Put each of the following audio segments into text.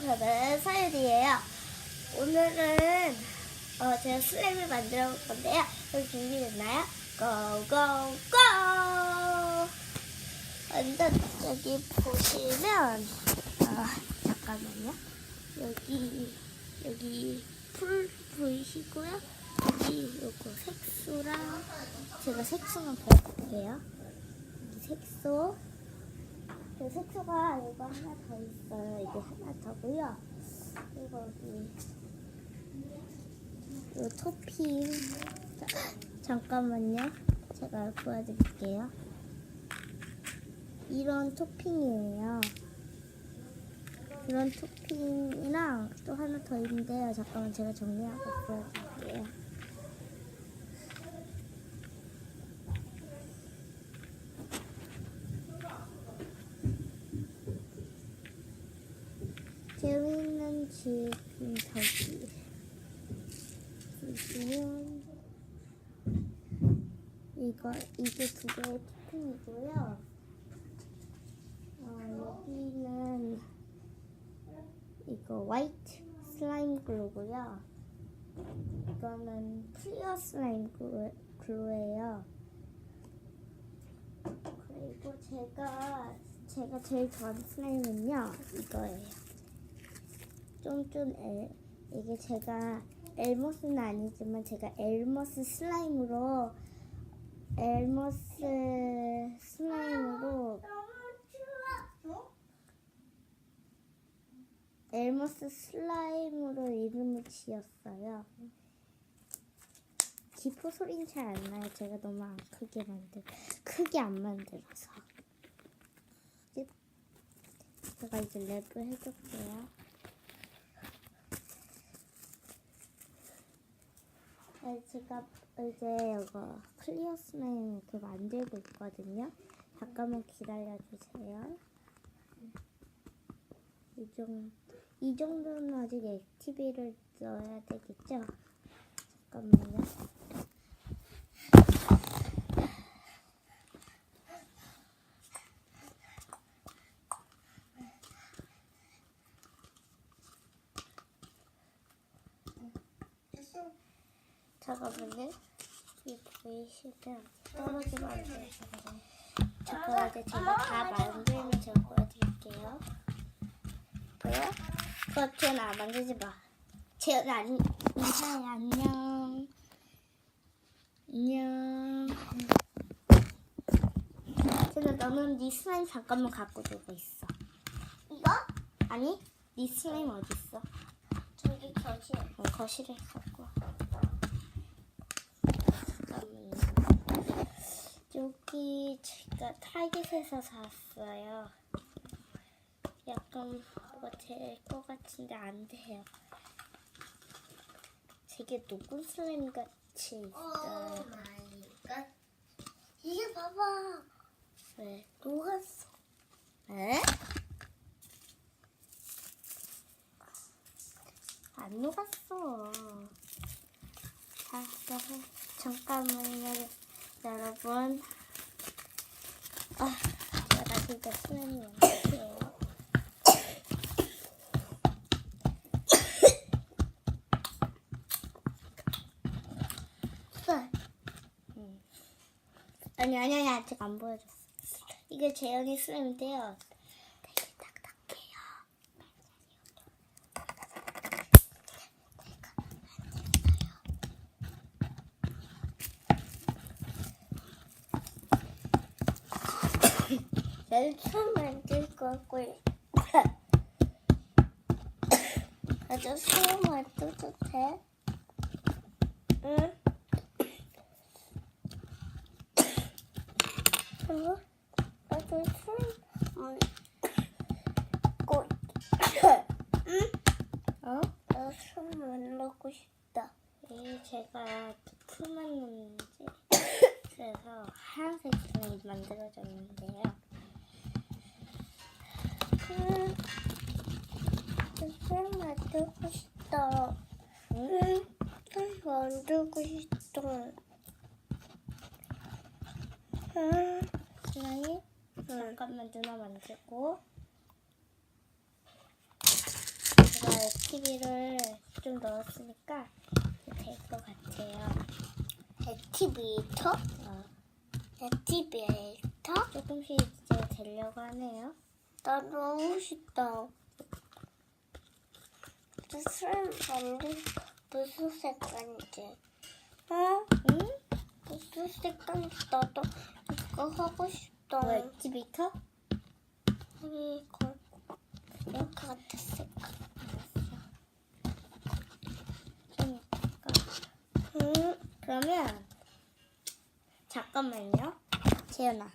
저는 서윤이에요. 오늘은 어, 제가 슬램을 만들어 볼 건데요. 여기 준비됐나요? 고고고! 완전 여기 보시면 어, 잠깐만요. 여기 여기 풀 보이시고요. 여기 요거 색소랑 제가 색소만 보여드릴게요. 색소 그 색소가 이거 하나 더 있어요. 이게 하나 더고요. 그리고 여기 이 토핑 자, 잠깐만요. 제가 보여드릴게요. 이런 토핑이에요. 이런 토핑이랑 또 하나 더 있는데요. 잠깐만 제가 정리하고 보여드릴게요. 재밌는 지금 저기 보시면 이거 이게 두 개의 토핑이고요. 어, 여기는 이거 화이트 슬라임 글루고요. 이거는 클리어 슬라임 글루, 글루예요. 그리고 제가 제가 제일 좋아하는 슬라임은요 이거예요. 쫀쫀 엘 이게 제가 엘모스는 아니지만 제가 엘머스 슬라임으로 엘머스 슬라임으로 엘머스 슬라임으로 이름을 지었어요. 기포 소리는 잘 안 나요. 제가 너무 안 크게 만들, 크게 안 만들어서. 제가 이제 랩을 해줄게요. 네, 제가 이제 이거 클리어 슬라임 이렇게 만들고 있거든요. 잠깐만 기다려주세요. 이 정도, 이 정도는 아직 액티비를 넣어야 되겠죠? 잠깐만요. 잠깐만요. 이 보이시면 떨어지면 안 돼요. 잠깐만 이제 제가 다 만들면 제가 보여드릴게요. 보여? 그거 재현아 만들지 마. 재현아 안, 인사해 안녕. 안녕. 재현아 너는 네 슬라임 잠깐만 갖고 놀고 있어. 이거? 아니, 네 슬라임 어디 있어? 저기 거실. 어, 거실에 갖고. 와. 잠깐만요. 여기 제가 타겟에서 샀어요. 약간 뭐가 될 것 같은데 안 돼요. 되게 녹은 슬라임 같이 오 있어요. 마이 갓. 이게 봐봐. 왜? 녹았어. 에? 안 녹았어. 자, 여러분, 잠깐만요, 여러분. 아, 제가 진짜 많게요. 음. 아니, 아니, 아니, 아직 안 보여줬어. 이게 재현이 슬라임인데요. 되게 딱딱해요. 처음 만들 거고요. 나도 처음 만들어도 돼? 응? 그리고 나도 처음 만들고 응? 어? 나도 처음 만들고 싶다. 이 제가 풀만 넣는지 그래서 하얀색 슬라임 만들어졌는데요. 음, 슬라임 만들고 싶다. 응? 슬라임 만들고 싶다. 응? 슬라임? 잠깐만 누나 만들고 액티비를 좀 넣었으니까 될 것 같아요. 액티베이터? 어, 액티베이터? 조금씩 이제 되려고 하네요. 나 너무 싫다. 저 슬라임 만들 무슨 색깔인지. 어? 응? 무슨 색깔인지 나도 이거 하고 싶다. 뭐 액티비터? 이거 이거 같은 색깔. 응? 그러면 잠깐만요. 재현아,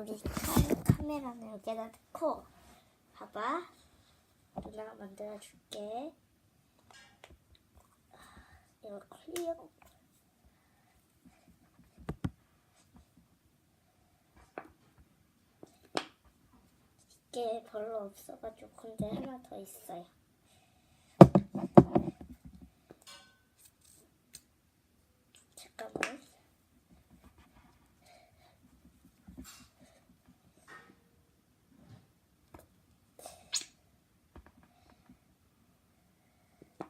우리 카, 카메라는 여기다 넣고 봐봐. 누나가 만들어줄게. 이거 클리어. 이게 별로 없어가지고 근데 하나 더 있어요. 잠깐만.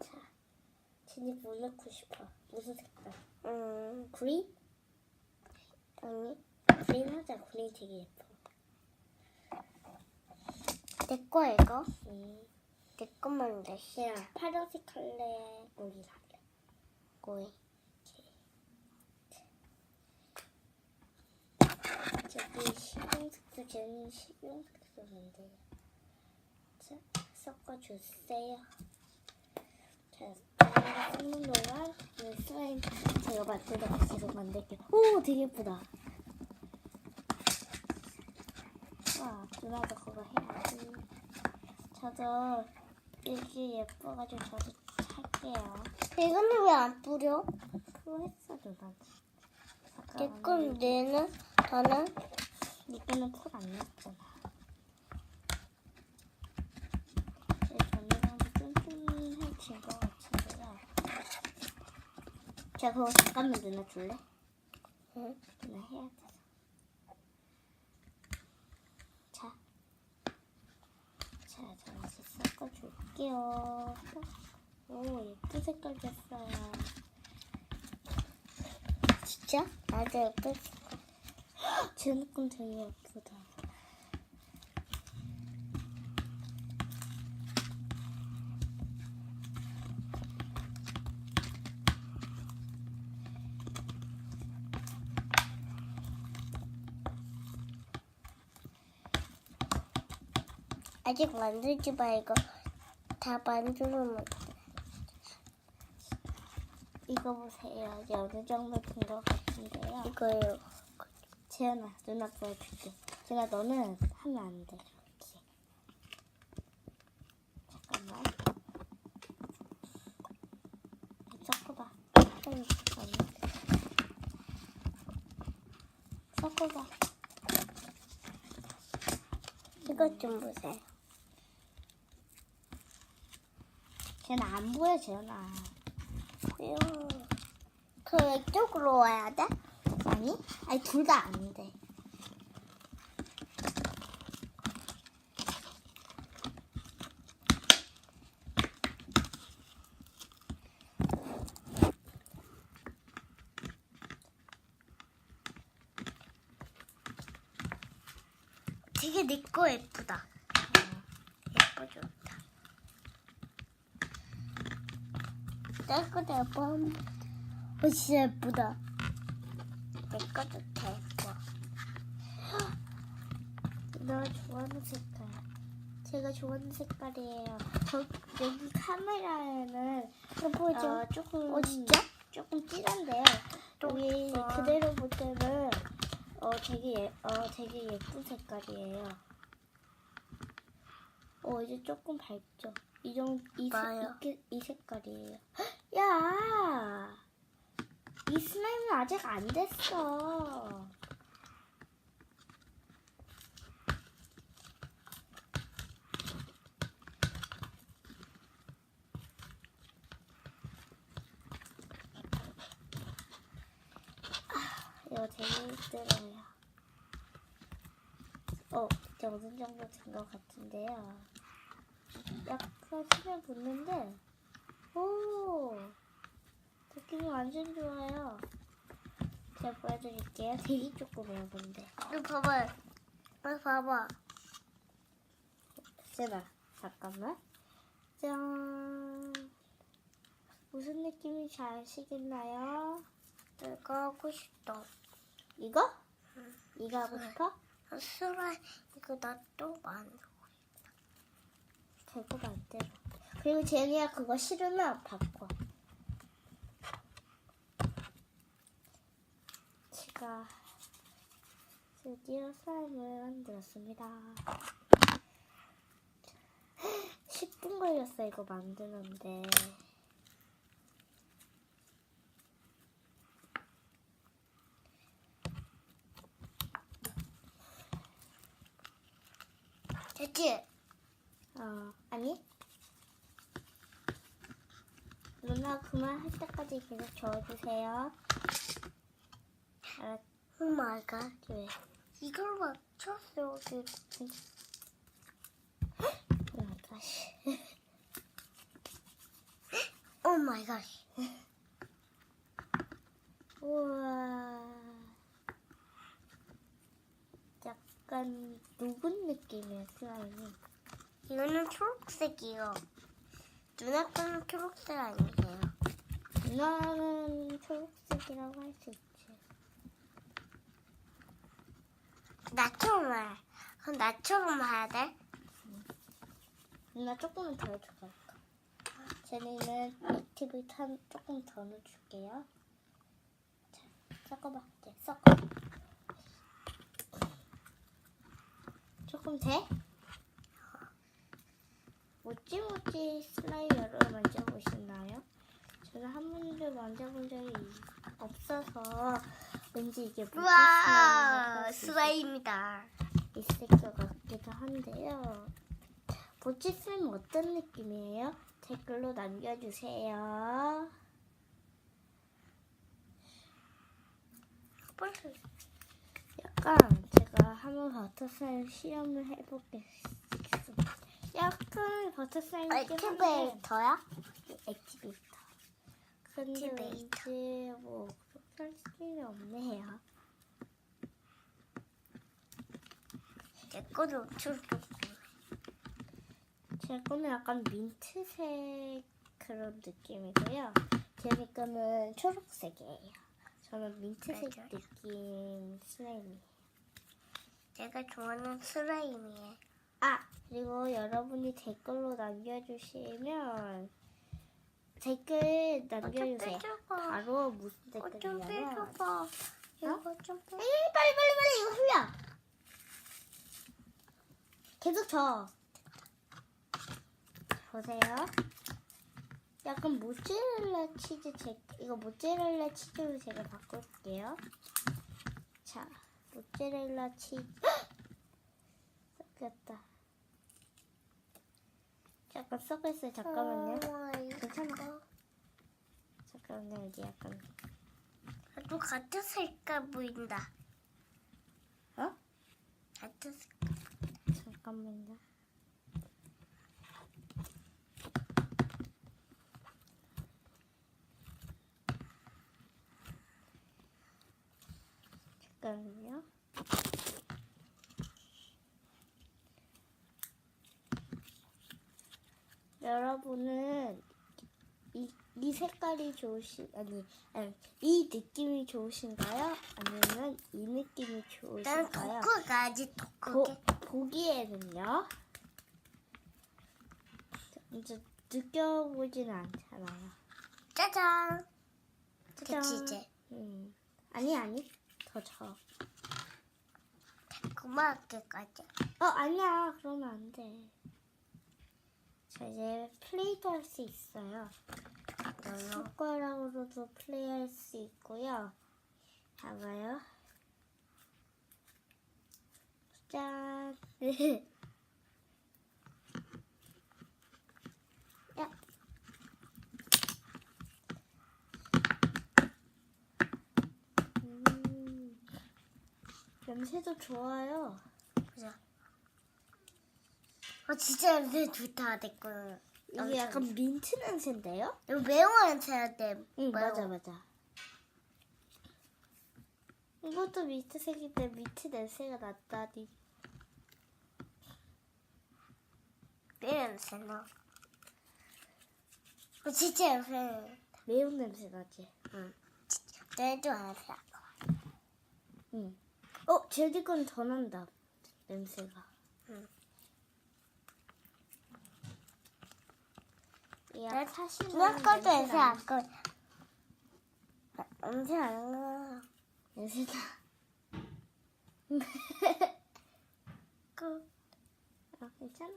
자, 진이 뭐 넣고 싶어? 무슨 색깔? 응. 그린? 아니. 그린 하자. 그린 되게 예뻐. 내 거야 이거? 음. 내 것만 내. 야, 파란색 할래? 우리 할래? 거에. 저기 식용색도 쟤는 식용색도 만들어요. 자, 섞어주세요. 자, 이 슬라임 제가 만들다가 계속 만들게요. 오, 되게 예쁘다. 와, 누나도 그거 해야지. 저도 이게 예뻐가지고 저도 할게요. 이거는 왜 안 뿌려? 그거 했어, 누나. 내 건 내는 나는 니 거는 풀안 났잖아. 제 전이랑 쫀쫀해진 것 같은데요. 자, 그거 잠깐만 누나 줄래? 응. 누나 해야 돼서. 자. 자, 저 이제 섞어줄게요. 오, 예쁜 색깔 됐어요. 진짜? 나도 예쁠 제 느낌 되게 예쁘다. 아직 만들지 말고 다 만들면 돼. 이거 보세요. 이제 어느 정도 된 것 같은데요. 이거요. 재현아, 누나 보여줄게. 제가 너는 하면 안 돼. 이렇게. 잠깐만. 섞어봐. 잠깐만. 섞어봐. 이것 좀 보세요. 재현아, 안 보여, 재현아. 그 왼쪽으로 와야 돼? 아니? 아니, 둘 다 안 돼. 되게 내 거 예쁘다. 내 거도 예뻐. 어, 진짜 예쁘다. 내 거도 다 예뻐. 너 좋아하는 색깔. 제가 좋아하는 색깔이에요. 저, 여기 카메라에는 보여줘. 어, 조금 어, 진짜? 조금 진한데요. 또 여기 어. 그대로 볼 때는 어 되게 예, 어 되게 예쁜 색깔이에요. 어 이제 조금 밝죠. 이 정도 이, 색- 봐요. 이, 이 색깔이에요. 헉, 야, 이 슬라임은 아직 안 됐어. 이거 되게 힘들어요. 어, 이제 어느 정도 된 것 같은데요. 약 막상 침을 붓는데 오 느낌이 완전 좋아요. 제가 보여드릴게요. 되게 조그매요, 근데. 이거 봐봐. 이거 봐봐. 제발 잠깐만. 짠. 무슨 느낌인지 아시겠나요? 내가 하고 싶다. 이거? 이거 하고 싶어? 수라 이거 나 또 만들어. 되고 만들어. 그리고 제니야 그거 싫으면 바꿔. 제가 드디어 슬라임을 만들었습니다. 10분 걸렸어 이거 만드는데. 됐지? 어 아니? 누나 그만 할 때까지 계속 저어주세요. 알았지? 오 마이 갓. 왜? 이걸 맞췄어. 여기. 오 마이 갓. 오 마이 갓. 우와. 약간 녹은 느낌이야, 슬라임이. 이거는 초록색이요. 누나 거는 초록색 아니에요. 누나는 초록색이라고 할 수 있지. 나처럼 해. 그럼 나처럼 해야 돼? 누나 조금만 더 해줄까? 제니는 액티비티 한 조금 더 넣어줄게요. 자, 섞어봐. 이제 섞어. 조금 돼? 모찌모찌 여러분 만져보셨나요? 저는 한 번도 만져본 적이 없어서 왠지 이게 모찌 우와, 슬라임이다. 있을 것 같기도 한데요. 모찌 슬라임 어떤 느낌이에요? 댓글로 남겨주세요. 약간 제가 한번 버터 슬라임 시험을 해보겠습니다. 약간 느낌 한데 액티베이터야? 액티베이터. 근데 액티베이터. 왠지 뭐 그렇게 할 수는 없네요. 내 거도 초록색. 제 거는 약간 민트색 그런 느낌이고요. 제니 거는 초록색이에요. 저는 민트색 맞아요. 느낌 슬라임이에요. 내가 좋아하는 슬라임이에요. 아 그리고 여러분이 댓글로 남겨주시면 댓글 남겨주세요. 바로 무슨 댓글이냐면 빼줘봐. 이거 좀 빼. 에이, 빨리 빨리 빨리 이거 흘려. 계속 저. 보세요. 약간 모짜렐라 치즈 제 이거 모짜렐라 치즈로 제가 바꿀게요. 자, 모짜렐라 치즈 섞였다. 약간 섞였어요. 잠깐만요. 어, 괜찮아. 잠깐만요. 이제 약간 또 같은 색깔 보인다. 어? 같은 색깔. 잠깐만요. 잠깐만요. 여러분은 이, 이 색깔이 좋으시 아니, 아니 이 느낌이 좋으신가요? 아니면 이 느낌이 난 좋으신가요? 도크가지 보, 도크게. 보기에는요. 이제 느껴보지는 않잖아요. 짜잔. 짜잔. 됐지 이제. 음. 아니 아니 더 쳐. 고맙게까지. 어 아니야 그러면 안 돼. 자 이제 플레이도 할 수 있어요. 손가락으로도 플레이할 수 있고요. 봐봐요. 짠. 야. 음, 냄새도 좋아요. 보자. 어 진짜 냄새 좋다 내 거는. 이게 약간 민트 냄새인데요? 이거 매운 냄새야 돼. 응. 맞아, 맞아. 이것도 민트색인데 민트 냄새가 났다니. 매운 냄새 나. 어, 진짜 냄새. 매운 냄새 나지? 응. 진짜. 내도 냄새. 응. 어, 제디 건더 난다. 냄새가. 응. 야, 내 사실 누나 것도 냄새 안 거. 아, 냄새 안 나. 냄새 나. 그. 아, 괜찮아.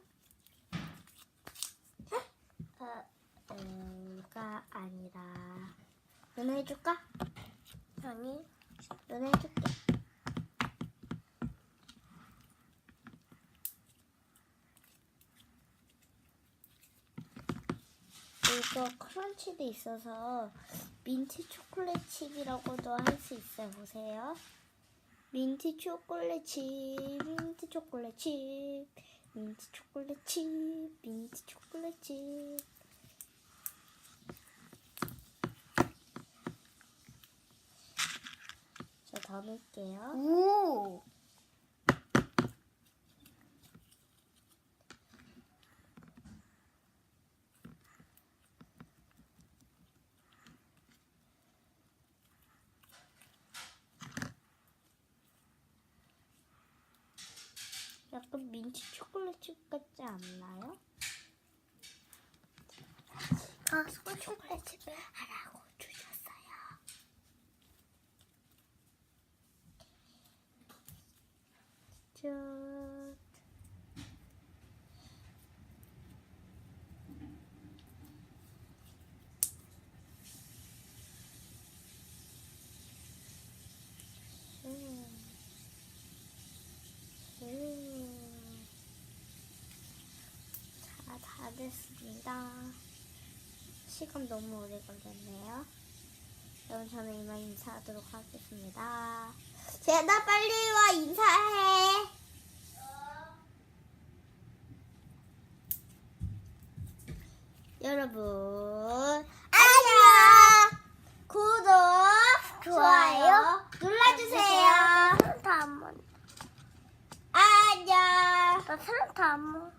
어, 가 아니라. 연애 해줄까? 아니. 연애 해줄게. 이거 크런치도 있어서 민트 초콜릿 칩이라고도 할 수 있어요. 보세요. 민트 초콜릿 칩, 민트 초콜릿 칩, 민트 초콜릿 칩, 민트 초콜릿 칩. 저더 넣을게요. 오. 약간 민트 초콜릿 칩 같지 않나요? 아, 소초콜릿 집에. 하라고 주셨어요. 저 음. 음. 자, 다 됐습니다. 시간 너무 오래 걸렸네요. 그럼 저는 이만 인사하도록 하겠습니다. 제나 빨리 와 인사해. 여러분 안녕. 구독, 좋아요 눌러주세요. 다안 먹. 안녕. 나 사람 다안 먹.